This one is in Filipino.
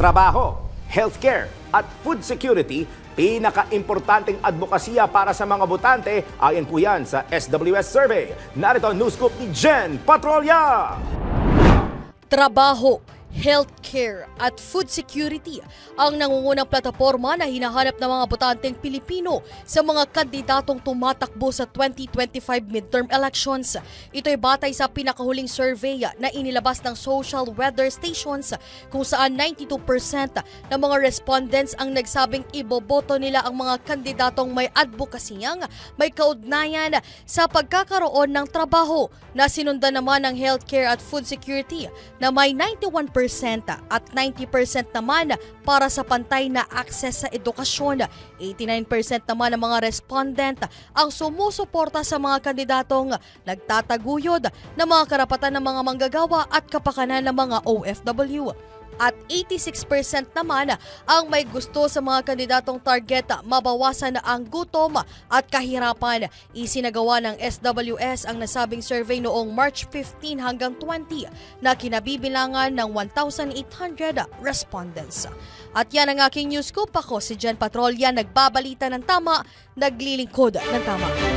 trabaho, healthcare at food security, pinaka-importanting advokasya para sa mga botante ayon po yan sa SWS survey. Narito ang news scoop ni Jen Patrolya. trabaho, healthcare at food security ang nangungunang plataforma na hinahanap ng mga botanteng Pilipino sa mga kandidatong tumatakbo sa 2025 midterm elections. Ito'y batay sa pinakahuling survey na inilabas ng Social Weather Stations kung saan 92% ng mga respondents ang nagsabing iboboto nila ang mga kandidatong may advokasiyang may kaugnayan sa pagkakaroon ng trabaho na sinundan naman ng healthcare at food security na may 91% at 90% naman para sa pantay na akses sa edukasyon. 89% naman ng mga respondent ang sumusuporta sa mga kandidatong nagtataguyod ng mga karapatan ng mga manggagawa at kapakanan ng mga OFW at 86% naman ang may gusto sa mga kandidatong target mabawasan ang gutom at kahirapan. Isinagawa ng SWS ang nasabing survey noong March 15 hanggang 20 na kinabibilangan ng 1,800 respondents. At yan ang aking news scoop. Ako si Jen Patrolya, nagbabalita ng tama, naglilingkod ng tama.